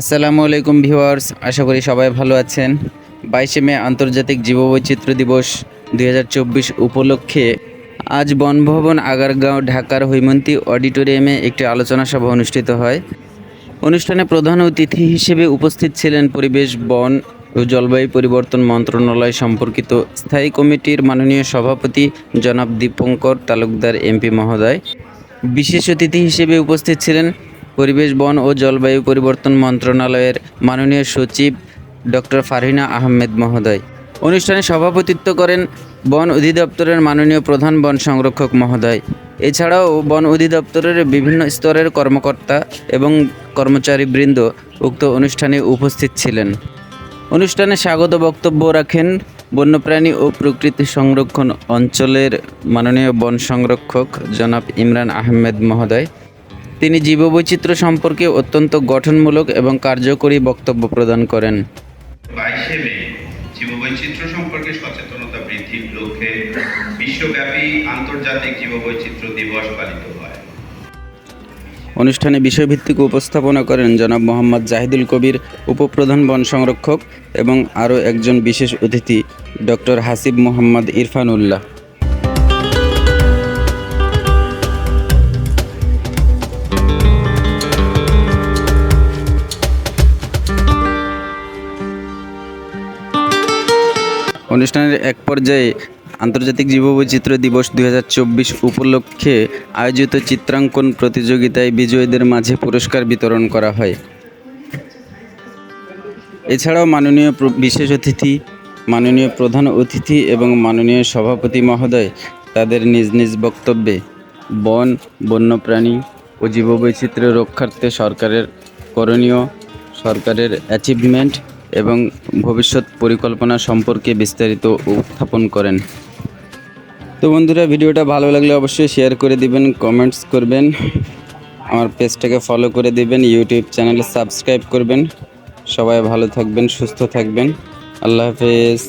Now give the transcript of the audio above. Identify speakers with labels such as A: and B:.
A: আসসালামু আলাইকুম ভিউয়ার্স, আশা করি সবাই ভালো আছেন। বাইশে মে আন্তর্জাতিক জীববৈচিত্র্য দিবস দু হাজার চব্বিশ উপলক্ষে আজ বনভবন আগারগাঁও ঢাকার হৈমন্তী অডিটোরিয়ামে একটি আলোচনা সভা অনুষ্ঠিত হয়। অনুষ্ঠানে প্রধান অতিথি হিসেবে উপস্থিত ছিলেন পরিবেশ, বন ও জলবায়ু পরিবর্তন মন্ত্রণালয় সম্পর্কিত স্থায়ী কমিটির মাননীয় সভাপতি জনাব দীপঙ্কর তালুকদার এমপি মহোদয়। বিশেষ অতিথি হিসেবে উপস্থিত ছিলেন পরিবেশ, বন ও জলবায়ু পরিবর্তন মন্ত্রণালয়ের মাননীয় সচিব ডক্টর ফারহিনা আহমেদ মহোদয়। অনুষ্ঠানে সভাপতিত্ব করেন বন অধিদপ্তরের মাননীয় প্রধান বন সংরক্ষক মহোদয়। এছাড়াও বন অধিদপ্তরের বিভিন্ন স্তরের কর্মকর্তা এবং কর্মচারীবৃন্দ উক্ত অনুষ্ঠানে উপস্থিত ছিলেন। অনুষ্ঠানে স্বাগত বক্তব্য রাখেন বন্যপ্রাণী ও প্রকৃতি সংরক্ষণ অঞ্চলের মাননীয় বন সংরক্ষক জনাব ইমরান আহমেদ মহোদয়। তিনি জীববৈচিত্র্য সম্পর্কে অত্যন্ত গঠনমূলক এবং কার্যকরী বক্তব্য প্রদান করেন।
B: বাইশে মে জীববৈচিত্র্য সম্পর্কে সচেতনতা বৃদ্ধির লক্ষ্যে বিশ্বব্যাপী আন্তর্জাতিক জীববৈচিত্র্য দিবস পালিত হয়।
A: অনুষ্ঠানে বিষয়ভিত্তিক উপস্থাপনা করেন জনাব মোহাম্মদ জাহিদুল কবির উপপ্রধান বন সংরক্ষক এবং আরও একজন বিশেষ অতিথি ডক্টর হাসিব মোহাম্মদ ইরফানুল্লাহ। অনুষ্ঠানের এক পর্যায়ে আন্তর্জাতিক জীববৈচিত্র্য দিবস দু হাজার চব্বিশ উপলক্ষে আয়োজিত চিত্রাঙ্কন প্রতিযোগিতায় বিজয়ীদের মাঝে পুরস্কার বিতরণ করা হয়। এছাড়াও মাননীয় বিশেষ অতিথি, মাননীয় প্রধান অতিথি এবং মাননীয় সভাপতি মহোদয় তাদের নিজ নিজ বক্তব্যে বন, বন্যপ্রাণী ও জীববৈচিত্র্য রক্ষার্থে সরকারের করণীয় সরকারের অ্যাচিভমেন্ট এবং ভবিষ্যৎ পরিকল্পনা সম্পর্কে বিস্তারিত উত্থাপন করেন। তো বন্ধুরা, ভিডিওটা ভালো লাগলে অবশ্যই শেয়ার করে দিবেন কমেন্টস করবেন। আমার পেজটাকে ফলো করে দিবেন ইউটিউব চ্যানেলে সাবস্ক্রাইব করবেন। সবাই ভালো থাকবেন, সুস্থ থাকবেন। আল্লাহ হাফেজ।